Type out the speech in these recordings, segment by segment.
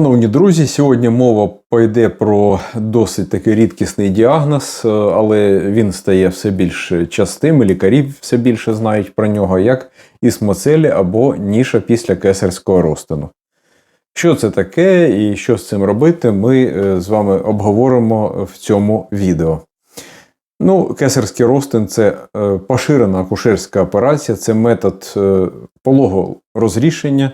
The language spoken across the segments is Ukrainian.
Шановні друзі, сьогодні мова пойде про досить такий рідкісний діагноз, е, але він стає все більш частим, і лікарі все більше знають про нього, як ісмоцелі або ніша після кесарського розтину. Що це таке і що з цим робити, ми е, з вами обговоримо в цьому відео. Ну, кесарський розтин це е, поширена акушерська операція, це метод пологового розрішення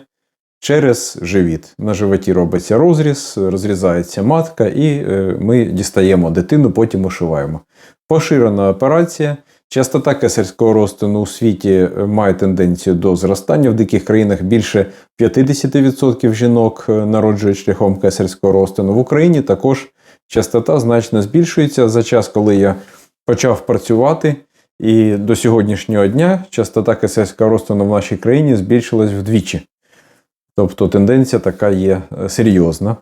через живіт. На животі робиться розріз, розрізається матка, і е, ми дістаємо дитину, потім ушиваємо. Поширена операція. Частота кесарського розтину у світі е, має тенденцію до зростання. В деяких країнах більше 50% жінок е, народжують шляхом кесарського розтину. В Україні також частота значно збільшується за час, коли я почав працювати. І до сьогоднішнього дня частота кесарського розтину в нашій країні збільшилась вдвічі. Тобто тенденція така є е, серйозна.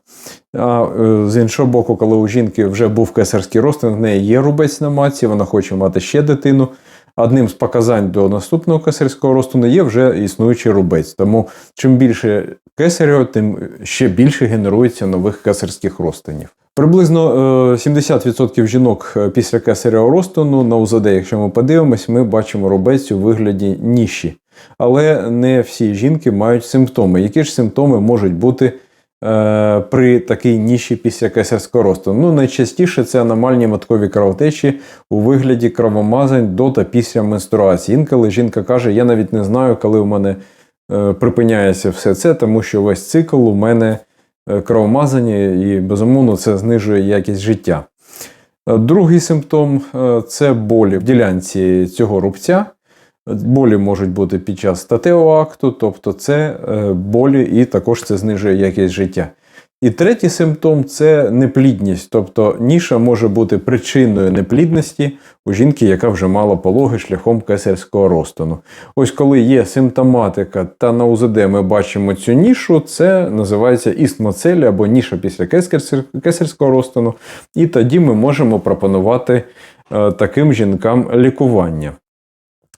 А е, з іншого боку, коли у жінки вже був кесарський розтин, в неї є рубець на матці, вона хоче мати ще дитину. Одним з показань до наступного кесарського розтину є вже існуючий рубець. Тому чим більше кесарю, тим ще більше генерується нових кесарських розтинів. Приблизно е, 70% жінок е, після кесаревого розтину на УЗД, якщо ми подивимось, ми бачимо рубець у вигляді ніші. Але не всі жінки мають симптоми. Які ж симптоми можуть бути е, при такій ніші після кесарського розтину? Ну, найчастіше це аномальні маткові кровотечі у вигляді кровомазань до та після менструації. Інколи жінка каже: Я навіть не знаю, коли у мене е, припиняється все це, тому що весь цикл у мене е, кровомазання, і безумовно це знижує якість життя. Е, Другий симптом е, це болі в ділянці цього рубця. Болі можуть бути під час статевого акту, тобто це е, болі і також це знижує якість життя. І третій симптом це неплідність, тобто ніша може бути причиною неплідності у жінки, яка вже мала пологи шляхом кесарського розтину. Ось коли є симптоматика та на УЗД ми бачимо цю нішу, це називається істмоцелі або ніша після кесарського- розтину, і тоді ми можемо пропонувати е, таким жінкам лікування.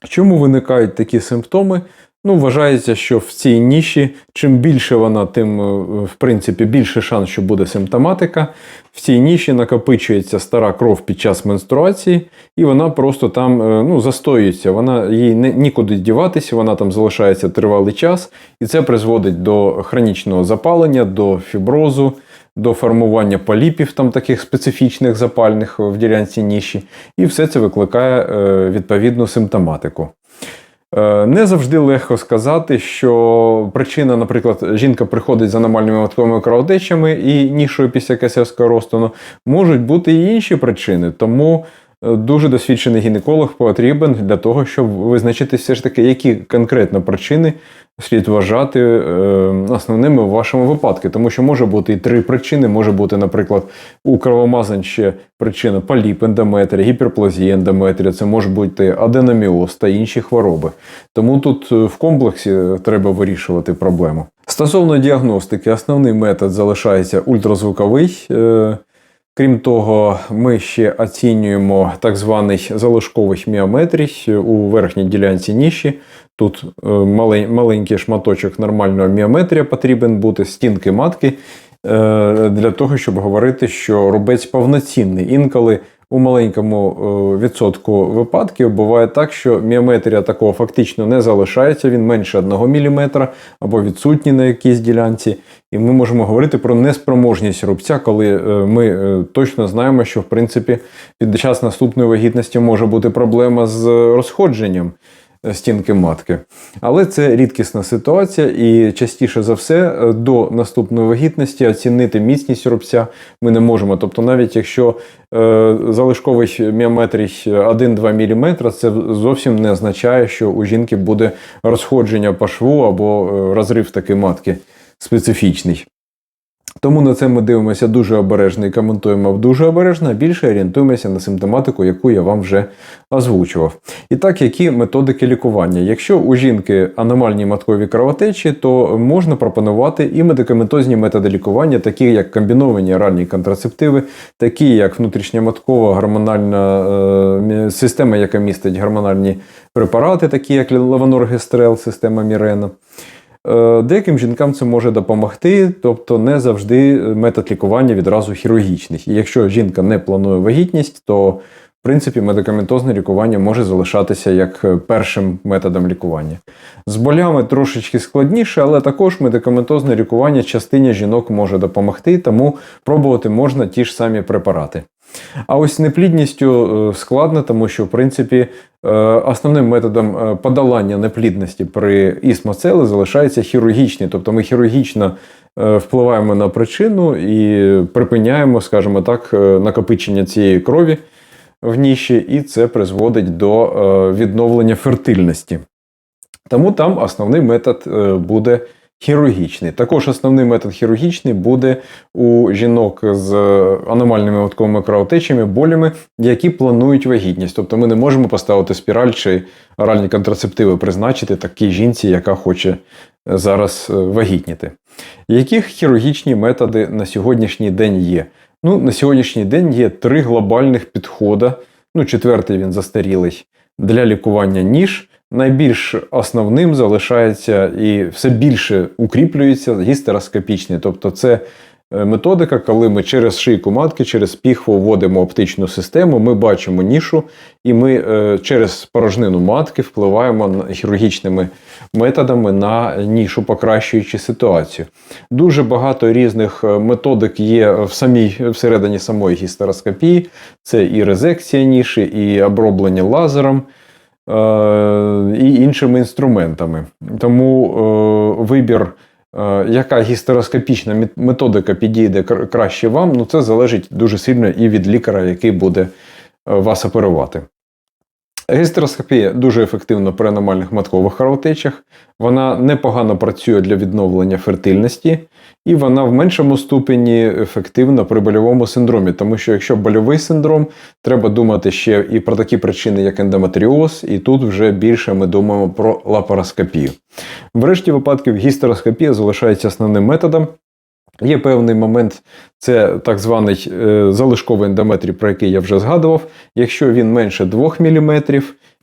Чому виникають такі симптоми? Ну, вважається, що в цій ніші, чим більше вона, тим, е, в принципі, більше шанс, що буде симптоматика. В цій ніші накопичується стара кров під час менструації, і вона просто там е, ну, застоюється. Вона їй не, нікуди діватися, вона там залишається тривалий час, і це призводить до хронічного запалення, до фіброзу, до формування поліпів, там таких специфічних запальних в ділянці ніші, і все це викликає е, відповідну симптоматику. Е, Не завжди легко сказати, що причина, наприклад, жінка приходить з аномальними матковими кровотечами і нішою після кесарського розтину, можуть бути і інші причини. Тому дуже досвідчений гінеколог потрібен для того, щоб визначити все ж таки, які конкретно причини слід вважати е, основними в вашому випадку. Тому що може бути і три причини. Може бути, наприклад, у кровомазань ще причина поліп ендометрія, гіперплазія ендометрія, це може бути аденоміоз та інші хвороби. Тому тут е, в комплексі треба вирішувати проблему. Стосовно діагностики, основний метод залишається ультразвуковий. Крім того, ми ще оцінюємо так званий залишковий міометрій у верхній ділянці ніші. Тут е, маленький шматочок нормального міометрія потрібен бути, стінки матки, е, для того, щоб говорити, що рубець повноцінний. Інколи у маленькому е, відсотку випадків буває так, що міометрія такого фактично не залишається, він менше 1 мм або відсутній на якійсь ділянці. І ми можемо говорити про неспроможність рубця, коли е, ми е, точно знаємо, що в принципі під час наступної вагітності може бути проблема з розходженням стінки матки. Але це рідкісна ситуація, і частіше за все е, до наступної вагітності оцінити міцність рубця ми не можемо. Тобто, навіть якщо е, залишковий міометрій 1-2 мм, це зовсім не означає, що у жінки буде розходження по шву або е, розрив таки матки специфічний. Тому на це ми дивимося дуже обережно і коментуємо дуже обережно, а більше орієнтуємося на симптоматику, яку я вам вже озвучував. І так, які методики лікування? Якщо у жінки аномальні маткові кровотечі, то можна пропонувати і медикаментозні методи лікування, такі як комбіновані оральні контрацептиви, такі як внутрішньоматкова гормональна е, система, яка містить гормональні препарати, такі як лаваноргестрел, система Мірена. Е, Деяким жінкам це може допомогти, тобто не завжди метод лікування відразу хірургічний. І якщо жінка не планує вагітність, то в принципі медикаментозне лікування може залишатися як е, першим методом лікування. З болями трошечки складніше, але також медикаментозне лікування частині жінок може допомогти, тому пробувати можна ті ж самі препарати. А ось неплідністю е, складно, тому що в принципі е, основним методом е, подолання неплідності при ісмоцели залишається хірургічний, тобто ми хірургічно впливаємо на причину і припиняємо, скажімо так, накопичення цієї крові в ніші, і це призводить до відновлення фертильності. Тому там основний метод буде хірургічний. Також основний метод хірургічний буде у жінок з е, аномальними ватковими кровотечами, болями, які планують вагітність. Тобто ми не можемо поставити спіраль чи оральні контрацептиви призначити такій жінці, яка хоче е, зараз е, вагітніти. Які хірургічні методи на сьогоднішній день є? Ну, на сьогоднішній день є три глобальних підходи. Ну, четвертий він застарілий для лікування ніж. Найбільш основним залишається і все більше укріплюється гістероскопічний. Тобто, це е, методика, коли ми через шийку матки, через піхву вводимо оптичну систему, ми бачимо нішу, і ми е, через порожнину матки впливаємо хірургічними методами на нішу, покращуючи ситуацію. Дуже багато різних е, методик є в самій всередині самої гістероскопії. Це і резекція ніші, і оброблення лазером. Е, І іншими інструментами. Тому е, вибір, е, яка гістероскопічна методика підійде краще вам, ну це залежить дуже сильно і від лікаря, який буде вас оперувати. Гістероскопія дуже ефективна при аномальних маткових кровотечах. Вона непогано працює для відновлення фертильності, і вона в меншому ступені ефективна при больовому синдромі. Тому що якщо больовий синдром, треба думати ще і про такі причини, як ендометріоз, і тут вже більше ми думаємо про лапароскопію. В решті випадків гістероскопія залишається основним методом. Є певний момент, це так званий е, залишковий ендометрій, про який я вже згадував. Якщо він менше 2 мм,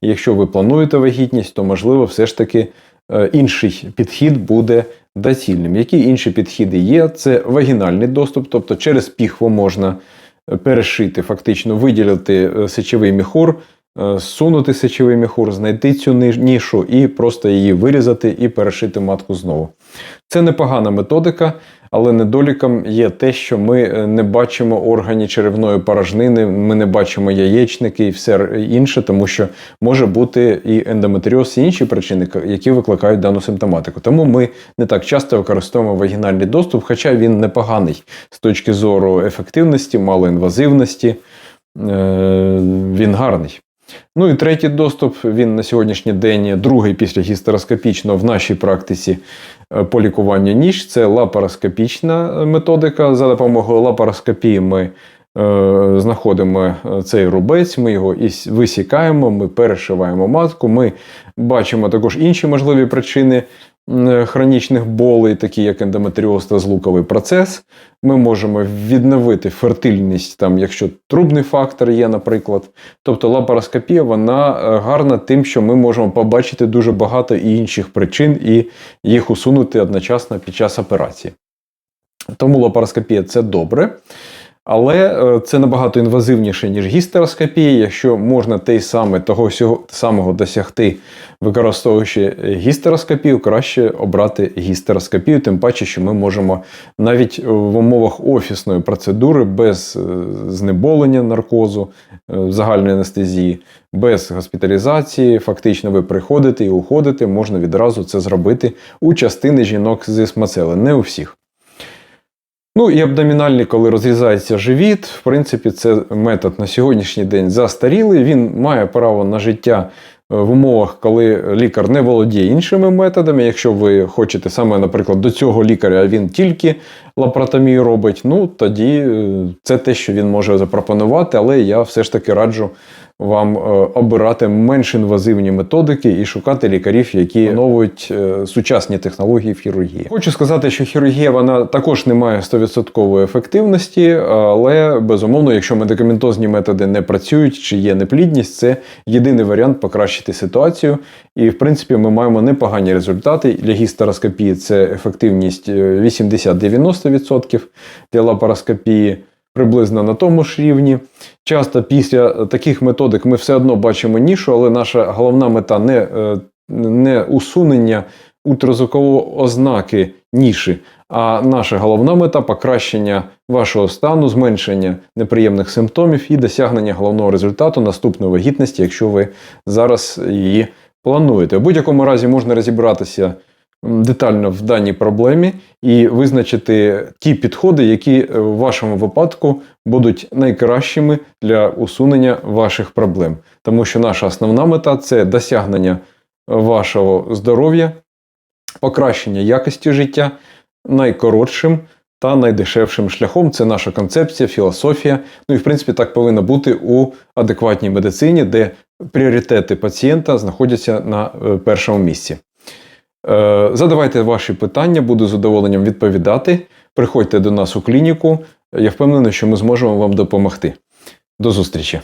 якщо ви плануєте вагітність, то можливо все ж таки е, інший підхід буде доцільним. Які інші підходи є? Це вагінальний доступ, тобто через піхву можна е, перешити, фактично виділити сечовий міхур, зсунути сечовий міхур, знайти цю нішу і просто її вирізати і перешити матку знову. Це непогана методика, але недоліком є те, що ми е, не бачимо органі черевної порожнини, ми не бачимо яєчники і все інше, тому що може бути і ендометріоз, і інші причини, які викликають дану симптоматику. Тому ми не так часто використовуємо вагінальний доступ, хоча він непоганий з точки зору ефективності, малоінвазивності. Е, Він гарний. Ну і третій доступ, він на сьогоднішній день другий після гістероскопічного в нашій практиці е, по лікуванню ніж. Це лапароскопічна методика. За допомогою лапароскопії ми е, знаходимо е, цей рубець, ми його висікаємо, ми перешиваємо матку. Ми бачимо також інші можливі причини хронічних болей, такі як ендометріоз та злуковий процес. Ми можемо відновити фертильність, там, якщо трубний фактор є, наприклад. Тобто лапароскопія вона е, гарна тим, що ми можемо побачити дуже багато інших причин і їх усунути одночасно під час операції. Тому лапароскопія це добре. Але е, це набагато інвазивніше, ніж гістероскопія. Якщо можна те саме того самого досягти, використовуючи гістероскопію, краще обрати гістероскопію, тим паче, що ми можемо навіть в умовах офісної процедури без е, знеболення наркозу, е, загальної анестезії, без госпіталізації, фактично ви приходите і уходите, можна відразу це зробити у частини жінок з ісмоцели, не у всіх. Ну і абдомінальний, коли розрізається живіт, в принципі, це метод на сьогоднішній день застарілий. Він має право на життя е, в умовах, коли лікар не володіє іншими методами. Якщо ви хочете саме, наприклад, до цього лікаря, а він тільки лапаротомію робить, ну тоді е, це те, що він може запропонувати, але я все ж таки раджу вам е, обирати менш інвазивні методики і шукати лікарів, які оновують е, сучасні технології в хірургії. Хочу сказати, що хірургія вона також не має 100% ефективності, але безумовно, якщо медикаментозні методи не працюють чи є неплідність, це єдиний варіант покращити ситуацію. І в принципі, ми маємо непогані результати. Для гістероскопії це ефективність е, 80-90%, для лапароскопії приблизно на тому ж рівні. Часто після таких методик ми все одно бачимо нішу, але наша головна мета не, е, не усунення ультразвукової ознаки ніші, а наша головна мета покращення вашого стану, зменшення неприємних симптомів і досягнення головного результату наступної вагітності, якщо ви зараз її плануєте. В будь-якому разі можна розібратися детально в даній проблемі і визначити ті підходи, які е, в вашому випадку будуть найкращими для усунення ваших проблем. Тому що наша основна мета це досягнення вашого здоров'я, покращення якості життя найкоротшим та найдешевшим шляхом. Це наша концепція, філософія. Ну і в принципі так повинно бути у адекватній медицині, де пріоритети пацієнта знаходяться на е, першому місці. Е, Задавайте ваші питання, буду з задоволенням відповідати. Приходьте до нас у клініку. Я впевнений, що ми зможемо вам допомогти. До зустрічі!